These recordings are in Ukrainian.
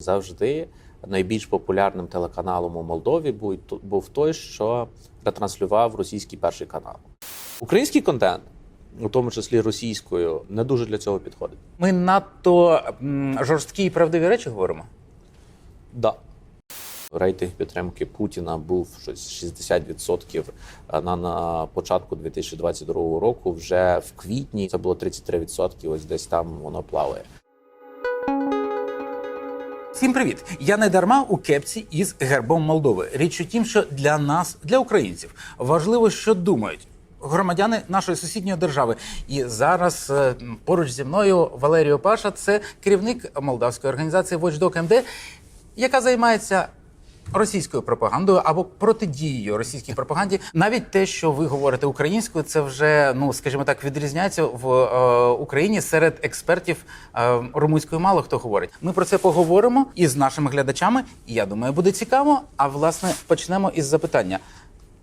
Завжди найбільш популярним телеканалом у Молдові був, той, що ретранслював російський перший канал. Український контент, у тому числі російською, не дуже для цього підходить. Ми надто жорсткі і правдиві речі говоримо. Да. Рейтинг підтримки Путіна був щось 60% на, на початку 2022 року. Вже в квітні це було 33%, Ось десь там воно плаває. Всім привіт! Я не дарма у кепці із гербом Молдови. Річ у тім, що для нас, для українців, важливо, що думають. Громадяни нашої сусідньої держави, і зараз е, поруч зі мною Валеріо Паша, це керівник молдавської організації Watchdog МД, яка займається російською пропагандою або протидією російській пропаганді. Навіть те, що ви говорите українською, це вже ну скажімо так відрізняється в е, Україні серед експертів е, румунською. Мало хто говорить. Ми про це поговоримо із нашими глядачами. Я думаю, буде цікаво. А власне почнемо із запитання.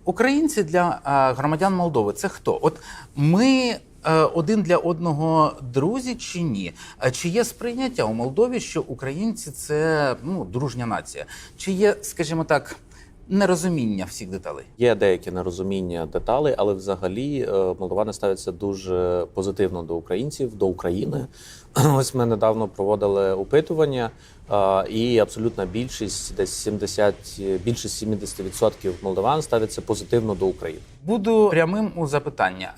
Українці для е, громадян Молдови це хто? От ми один для одного друзі чи ні? Е, Чи є сприйняття у Молдові, що українці це ну дружня нація? Чи є, скажімо так, нерозуміння всіх деталей? Є деякі нерозуміння деталей, але взагалі е, молдовани ставляться дуже позитивно до українців, до України. Ось ми недавно проводили опитування, і абсолютна більшість, десь 70, більше 70% молдаван ставляться позитивно до України. Буду прямим у запитання.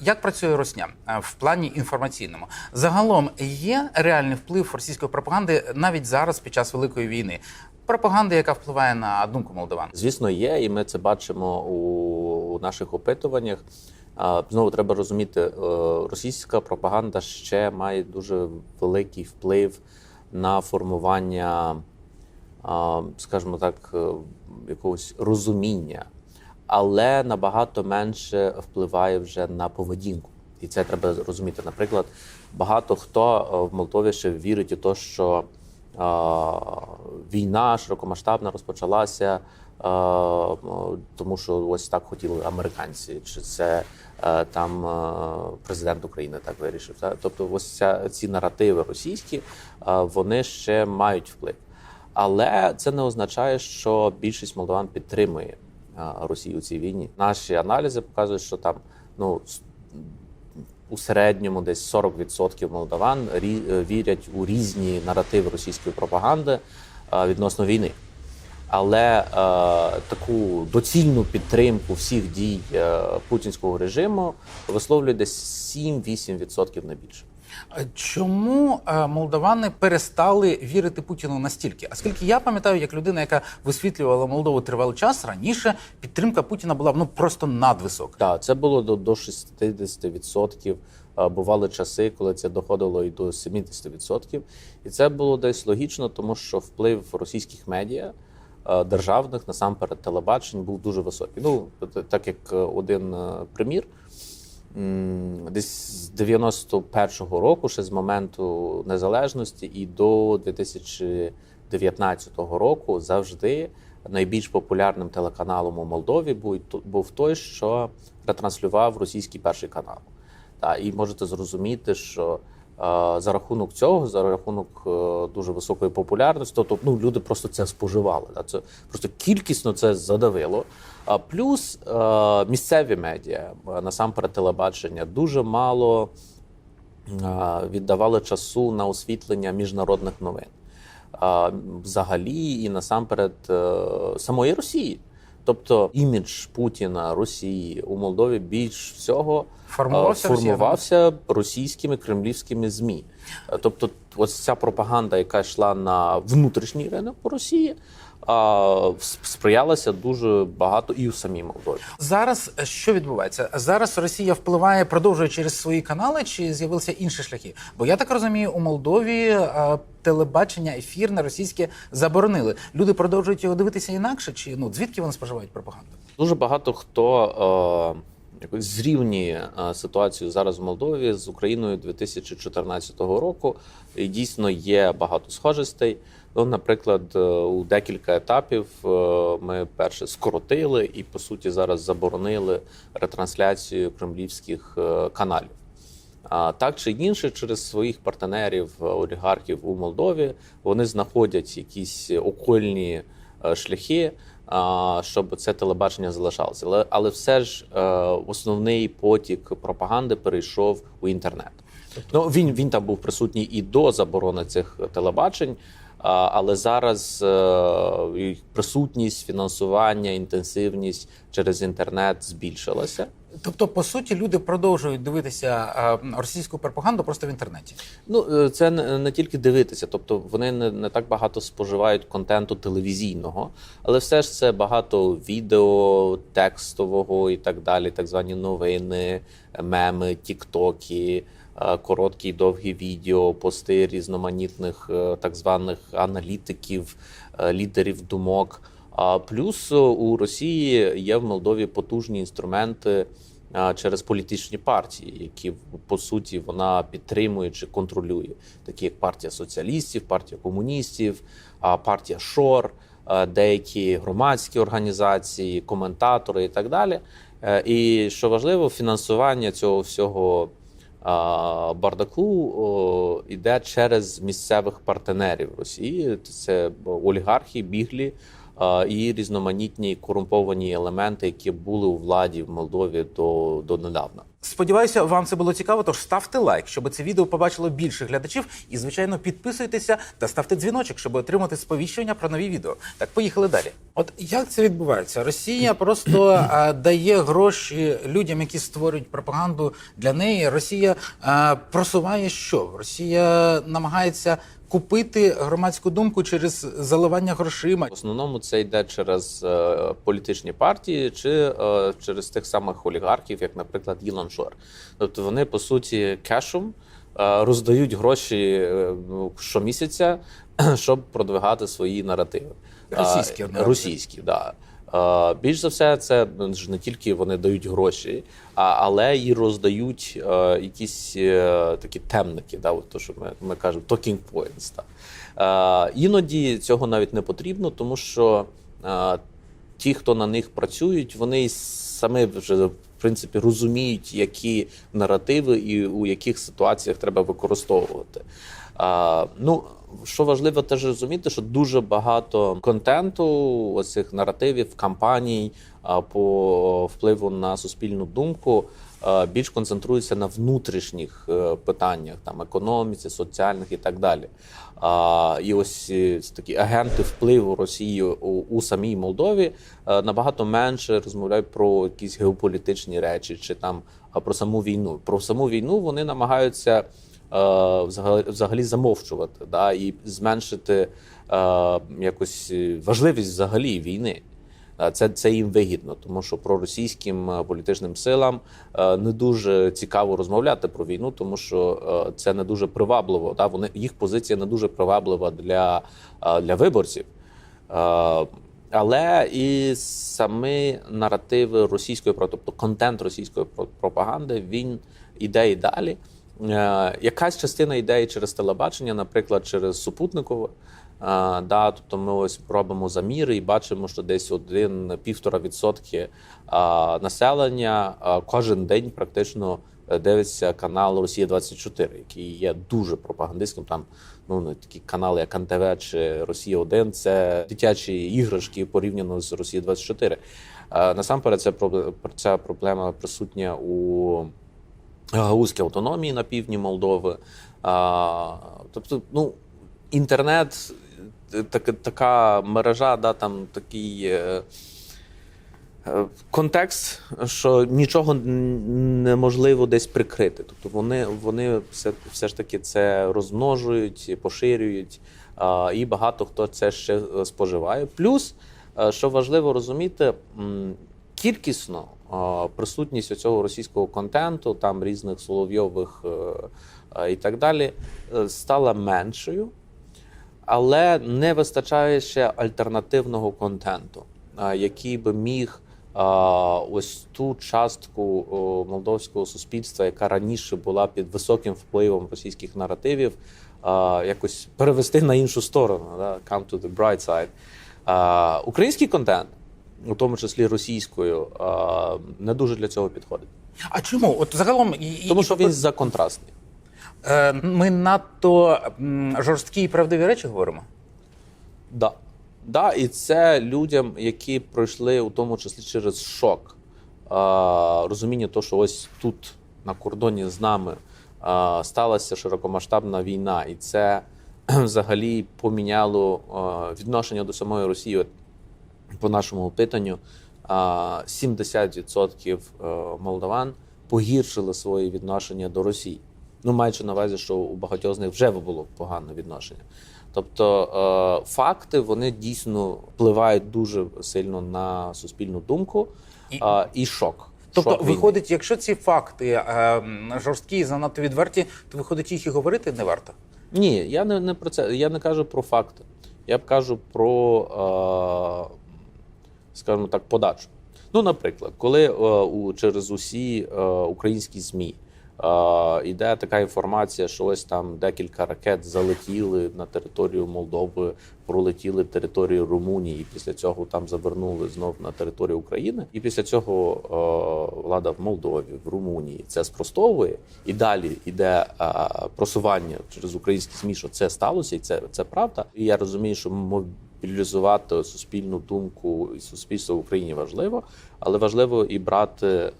Як працює Росня в плані інформаційному? Загалом є реальний вплив російської пропаганди навіть зараз під час великої війни. Пропаганди, яка впливає на думку молдаван. Звісно, є, і ми це бачимо у наших опитуваннях. Знову треба розуміти, е, російська пропаганда ще має дуже великий вплив на формування, скажімо так, е, якогось розуміння, але набагато менше впливає вже на поведінку. І це треба розуміти. Наприклад, багато хто е, в Молдові ще вірить у те, що війна широкомасштабна розпочалася, тому що ось так хотіли американці, чи це е, там е, президент України так вирішив. Тобто, ось ця, ці наративи російські е, вони ще мають вплив. Але це не означає, що більшість молдаван підтримує Росію у цій війні. Наші аналізи показують, що там ну у середньому десь 40% молдаван вірять у різні наративи російської пропаганди відносно війни. Але е, таку доцільну підтримку всіх дій е, путінського режиму висловлює десь 7-8% не більше. Е, Чому е, молдавани перестали вірити Путіну настільки? Оскільки я пам'ятаю, як людина, яка висвітлювала Молдову тривалий час, раніше підтримка Путіна була ну просто надвисока. Так, це було до, до 60%. Е, Бували часи, коли це доходило і до 70%. І це було десь логічно, тому що вплив російських медіа державних, насамперед телебачень, був дуже високий. Ну, так як е, один е, примір. Десь з 91-го року, ще з моменту незалежності, і до 2019 року завжди найбільш популярним телеканалом у Молдові був, той, що ретранслював російський перший канал. Та, і можете зрозуміти, що е, за рахунок цього, за рахунок е, дуже високої популярності, тобто ну, люди просто це споживали. Та, це просто кількісно це задавило. А плюс е, місцеві медіа, насамперед телебачення, дуже мало е, віддавали часу на освітлення міжнародних новин. Взагалі, і насамперед самої Росії. Тобто імідж Путіна Росії у Молдові більш всього Формувався е, формувався російськими кремлівськими змі. Е, Тобто, ось ця пропаганда, яка йшла на внутрішній ринок Росії, а, сприялося сприялася дуже багато і у самій Молдові. Зараз е, що відбувається? Зараз Росія впливає, продовжує через свої канали, чи з'явилися інші шляхи? Бо я так розумію, у Молдові телебачення телебачення ефірне російське заборонили. Люди продовжують його дивитися інакше, чи ну звідки вони споживають пропаганду? Дуже багато хто е, зрівнює е, ситуацію зараз в Молдові з Україною 2014 року. І дійсно є багато схожостей. Ну, наприклад, е, у декілька етапів е, ми перше скоротили і по суті зараз заборонили ретрансляцію кремлівських каналів. А, Так чи інше, через своїх партнерів, олігархів у Молдові вони знаходять якісь окольні шляхи, щоб це телебачення залишалося. Але, але все ж е, основний потік пропаганди перейшов у інтернет. Ну він, він там був присутній і до заборони цих телебачень. Але зараз е, присутність, фінансування, інтенсивність через інтернет збільшилася. Тобто, по суті, люди продовжують дивитися е, російську пропаганду просто в інтернеті. Ну е, це не, не тільки дивитися, тобто вони не, не так багато споживають контенту телевізійного, але все ж це багато відео, текстового і так далі, так звані новини, меми, тіктоки. Е, Короткі й довгі відео, пости різноманітних е, так званих аналітиків, е, лідерів думок. Плюс у Росії є в Молдові потужні інструменти через політичні партії, які по суті вона підтримує чи контролює, такі як партія соціалістів, партія комуністів, партія Шор, деякі громадські організації, коментатори і так далі. І що важливо, фінансування цього всього бардаку йде через місцевих партнерів Росії. Це олігархи, біглі і різноманітні корумповані елементи, які були у владі в Молдові до, до недавна. Сподіваюся, вам це було цікаво. Тож ставте лайк, щоб це відео побачило більше глядачів. І, звичайно, підписуйтеся та ставте дзвіночок, щоб отримати сповіщення про нові відео. Так, поїхали далі. От як це відбувається? Росія просто а, дає гроші людям, які створюють пропаганду для неї. Росія а, просуває що? Росія намагається купити громадську думку через заливання грошима. В основному це йде через е, політичні партії чи е, через тих самих олігархів, як, наприклад, Ілон Шор. Тобто вони по суті кешом е, роздають гроші е, щомісяця, щоб продвигати свої наративи. Російські наративи. російські, да. Е, Більш за все, це ж не тільки вони дають гроші, але і роздають якісь такі темники, да, от то, що ми, ми кажемо, talking points. Да. Іноді цього навіть не потрібно, тому що ті, хто на них працюють, вони й самі вже принципі розуміють, які наративи і у яких ситуаціях треба використовувати. А, ну, що важливо теж розуміти, що дуже багато контенту, оцих наративів, кампаній а, по впливу на суспільну думку більш концентрується на внутрішніх е, питаннях, там економіці, соціальних і так далі. І ось е, такі агенти впливу Росії у, у самій Молдові е, набагато менше розмовляють про якісь геополітичні речі чи там про саму війну. Про саму війну вони намагаються е, взагалі, взагалі замовчувати да, і зменшити е, якось е, важливість взагалі війни. Це, це їм вигідно, тому що проросійським е, політичним силам е, не дуже цікаво розмовляти про війну, тому що е, це не дуже привабливо. Да? Вони їх позиція не дуже приваблива для, для виборців. Але і самі наративи російської тобто контент російської пропаганди, він іде і далі. Якась частина йде і через телебачення, наприклад, через супутникове. Е, Да, тобто ми ось робимо заміри і бачимо, що десь один-півтора відсотки е, населення е, кожен день практично е, дивиться канал Росія 24 який є дуже пропагандистським. Там ну такі канали, як НТВ чи Росія 1 це дитячі іграшки порівняно з Росія 24 Е, Насамперед, це проб- ця проблема присутня у гаузькій автономії на півдні Молдови. Тобто, ну, інтернет, е, так, така мережа, да, там такий. е, е, Контекст, що нічого неможливо десь прикрити. Тобто вони, вони все, все ж таки це розмножують, поширюють, а, і багато хто це ще е, споживає. Плюс, е, що важливо розуміти, кількісно а, присутність цього російського контенту, там різних соловйових е, е, і так далі, е, стала меншою але не вистачає ще альтернативного контенту, який би міг ось ту частку молдовського суспільства, яка раніше була під високим впливом російських наративів, якось перевести на іншу сторону, come to the bright side. Український контент, у тому числі російською, не дуже для цього підходить. А чому? От загалом і, Тому що він законтрастний. Е, ми надто жорсткі і правдиві речі говоримо. Да. Да, і це людям, які пройшли у тому числі через шок. А, розуміння того, що ось тут на кордоні з нами а, сталася широкомасштабна війна, і це взагалі поміняло відношення до самої Росії. По нашому опитанню, а, 70% е, молдаван погіршили своє відношення до Росії. Ну, маючи на увазі, що у багатьох з них вже було погане відношення. Тобто е, факти вони дійсно впливають дуже сильно на суспільну думку І- і шок. Тобто, Шок виходить, якщо ці факти е, жорсткі і занадто відверті, то виходить, їх і говорити не варто. Ні, я не, не про це. Я не кажу про факти. Я б кажу про, е, скажімо так, подачу. Ну, наприклад, коли е, через усі е, українські ЗМІ е, така інформація, що ось там декілька ракет залетіли на територію Молдови, пролетіли територію Румунії, і після цього там завернули знов на територію України. І після цього е, влада в Молдові, в Румунії це спростовує, і далі йде е, просування через українські ЗМІ, що це сталося, і це, це правда. І я розумію, що мобілізувати суспільну думку і суспільство в Україні важливо, але важливо і брати е,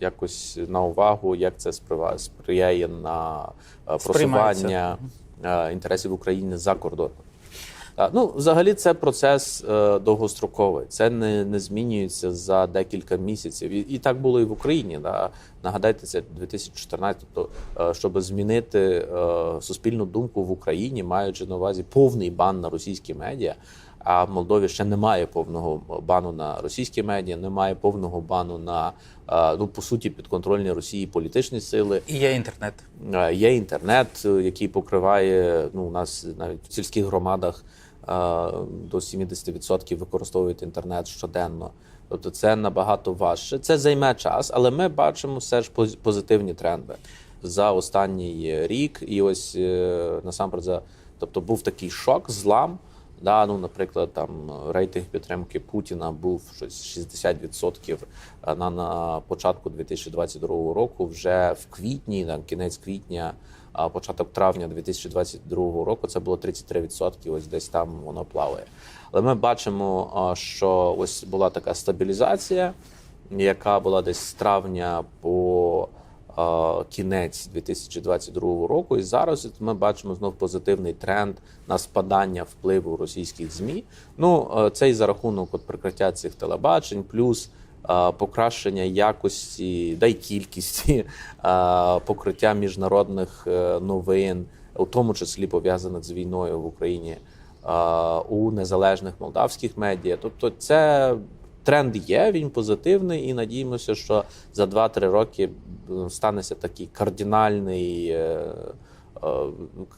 якось на увагу, як це сприяє на е, просування е, інтересів України за кордоном. Ну, взагалі, це процес е, довгостроковий. Це не, не змінюється за декілька місяців. І, і так було і в Україні. Да. Нагадайте, це 2014. Тобто, е, щоб змінити е, суспільну думку в Україні, маючи на увазі повний бан на російські медіа. А в Молдові ще немає повного бану на російські медіа, немає повного бану на е, ну по суті підконтрольні Росії політичні сили. І є інтернет. Е, Є інтернет, е, який покриває ну, у нас навіть в сільських громадах до 70% використовують інтернет щоденно. Тобто це набагато важче. Це займе час, але ми бачимо все ж поз- позитивні тренди за останній рік. І ось насамперед, за, тобто був такий шок, злам. Да, ну, наприклад, там рейтинг підтримки Путіна був щось 60% на, на початку 2022 року. Вже в квітні, там, кінець квітня, початок травня 2022 року це було 33%, Ось десь там воно плаває. Але ми бачимо, що ось була така стабілізація, яка була десь з травня по е, кінець 2022 року. І зараз ми бачимо знов позитивний тренд на спадання впливу російських змі. Ну е, це і за рахунок от прикриття цих телебачень, плюс е, покращення якості, да й кількості е, покриття міжнародних новин, у тому числі пов'язаних з війною в Україні. У незалежних молдавських медіа, тобто це тренд є, він позитивний, і надіємося, що за 2-3 роки станеться такий кардинальний. е, е,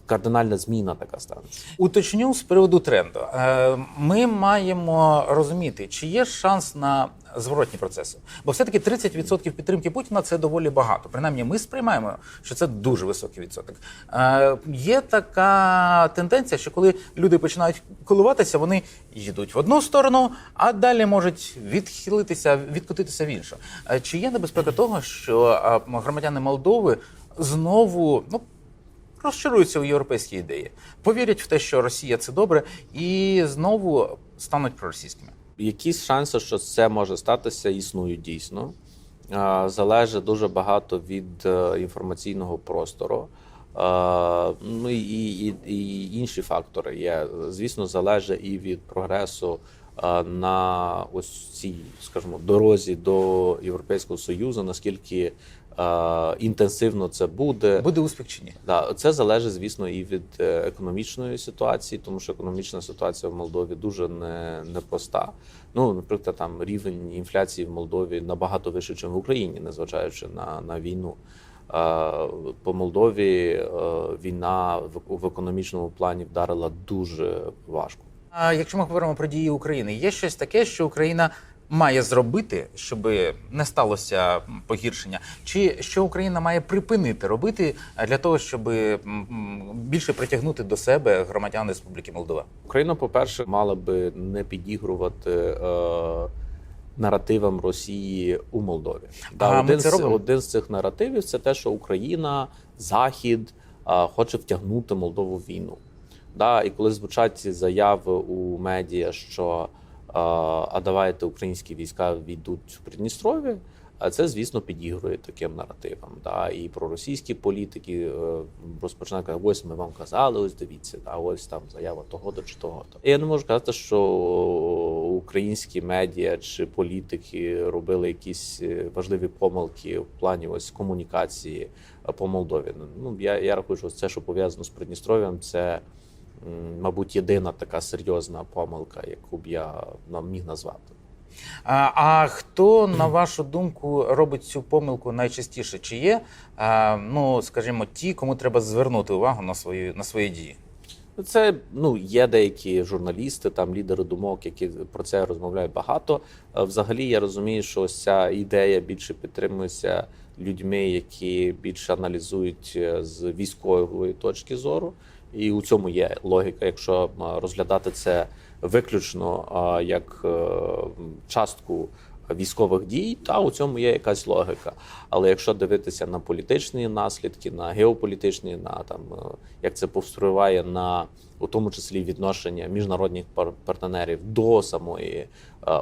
Кардинальна зміна така станеться. Уточню з приводу тренду. Е, Ми маємо розуміти, чи є шанс на зворотні процеси. Бо все-таки 30% підтримки Путіна це доволі багато. Принаймні, ми сприймаємо, що це дуже високий відсоток. Е, Є така тенденція, що коли люди починають коливатися, вони йдуть в одну сторону, а далі можуть відхилитися, відкотитися в іншу. Е, Чи є небезпека того, що е, громадяни Молдови знову ну розчаруються у європейській ідеї, повірять в те, що Росія це добре, і знову стануть проросійськими. Якісь шанси, що це може статися, існують дійсно. Залежить дуже багато від е, інформаційного простору. Ну і, і, і інші фактори є. Звісно, залежить і від прогресу на ось цій, скажімо, дорозі до Європейського Союзу, наскільки інтенсивно це буде. Буде успіх чи ні? Да, це залежить, звісно, і від е, економічної ситуації, тому що економічна ситуація в Молдові дуже не, непроста. Ну, наприклад, там рівень інфляції в Молдові набагато вищий, ніж в Україні, незважаючи на, на війну. Е, По Молдові е, війна в економічному плані вдарила дуже важко. А якщо ми говоримо про дії України, є щось таке, що Україна має зробити, щоб не сталося погіршення, чи що Україна має припинити робити для того, щоб більше притягнути до себе громадян Республіки Молдова? Україна, по-перше, мала би не підігрувати е, наративам Росії у Молдові. Ага, ми один, це з, один з цих наративів це те, що Україна, Захід а, хоче втягнути Молдову в війну. Да, і коли звучать ці заяви у медіа, що а, давайте українські війська війдуть в Придністров'я, а це, звісно, підігрує таким наративам. Да, і проросійські політики е, розпочинають казати, ось ми вам казали, ось дивіться, да, ось там заява того до чи того. то І я не можу казати, що українські медіа чи політики робили якісь е, важливі помилки в плані ось комунікації е, по Молдові. Ну я, я рахую, що це, що пов'язано з Придністров'ям, це. Мабуть, єдина така серйозна помилка, яку б я міг назвати. А, а хто, на вашу думку, робить цю помилку найчастіше? Чи є, а, ну скажімо, ті, кому треба звернути увагу на свої на свої дії? Це ну є деякі журналісти, там лідери думок, які про це розмовляють багато. Е, Взагалі, я розумію, що ось ця ідея більше підтримується людьми, які більше аналізують е, з військової точки зору, і у цьому є логіка, якщо е, розглядати це виключно е, як е, частку військових дій, та у цьому є якась логіка. Але якщо дивитися на політичні наслідки, на геополітичні, на там як це повпливає на у тому числі відношення міжнародних пар- партнерів до самої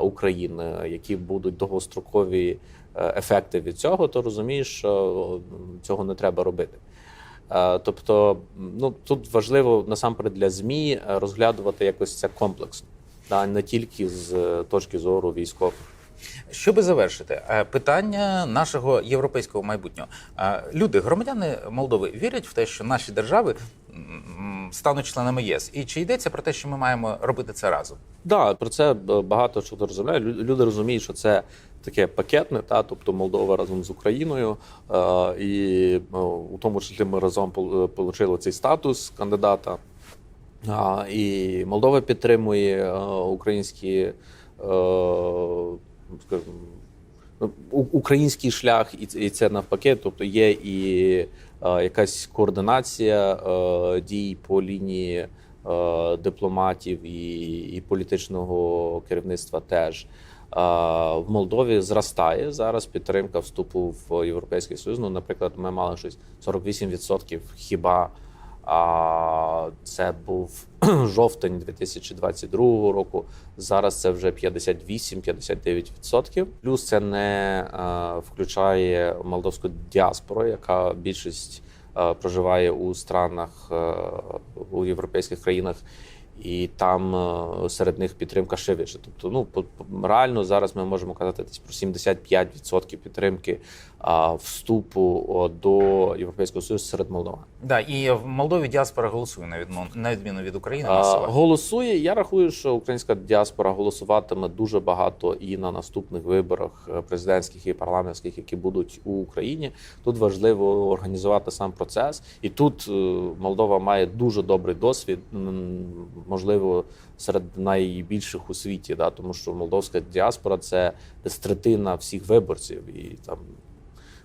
України, які будуть довгострокові ефекти від цього, то розумієш, що цього не треба робити. Е, Тобто, ну тут важливо насамперед для змі е, розглядувати якось це комплексно, та не тільки з е, точки зору військових. Щоби завершити, питання нашого європейського майбутнього. Люди, громадяни Молдови, вірять в те, що наші держави стануть членами ЄС. І чи йдеться про те, що ми маємо робити це разом? Да, про це багато розуміє. Лю- Люди розуміють, що це таке пакетне, та тобто Молдова разом з Україною, е, і е, у тому числі ми разом отримали цей статус кандидата. І Молдова підтримує е, українські, е, скажімо, ну, український шлях, і це- навпаки. Тобто є і е, якась координація е, дій по лінії е, дипломатів і, і політичного керівництва теж. А, В Молдові зростає зараз підтримка вступу в Європейський Союз. Ну, наприклад, ми мали щось 48% хіба. А це був жовтень 2022 року. Зараз це вже 58-59%. Плюс це не е, включає молдовську діаспору, яка більшість е, проживає у странах е, у європейських країнах. І там е, серед них підтримка ще вище. Тобто, ну реально зараз ми можемо казати десь про 75% підтримки вступу до Європейського Союзу серед Молдован. Да, і в Молдові діаспора голосує на відміну, на відміну від України. А, масово. голосує. Я рахую, що українська діаспора голосуватиме дуже багато і на наступних виборах е, президентських і парламентських, які будуть у Україні. Тут важливо організувати сам процес, і тут е, Молдова має дуже добрий досвід, можливо, серед найбільших у світі, да, тому що молдовська діаспора це третина всіх виборців, і там.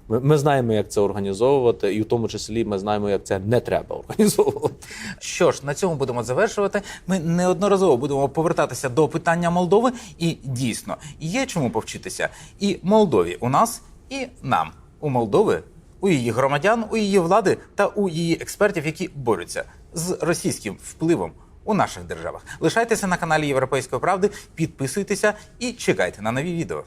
Ми, ми знаємо, як це організовувати, і в тому числі ми знаємо, як це не треба організовувати. Що ж, на цьому будемо завершувати. Ми неодноразово будемо повертатися до питання Молдови, і дійсно є чому повчитися і Молдові у нас, і нам у Молдови, у її громадян, у її влади та у її експертів, які борються з російським впливом у наших державах. Лишайтеся на каналі Європейської правди, підписуйтеся і чекайте на нові відео.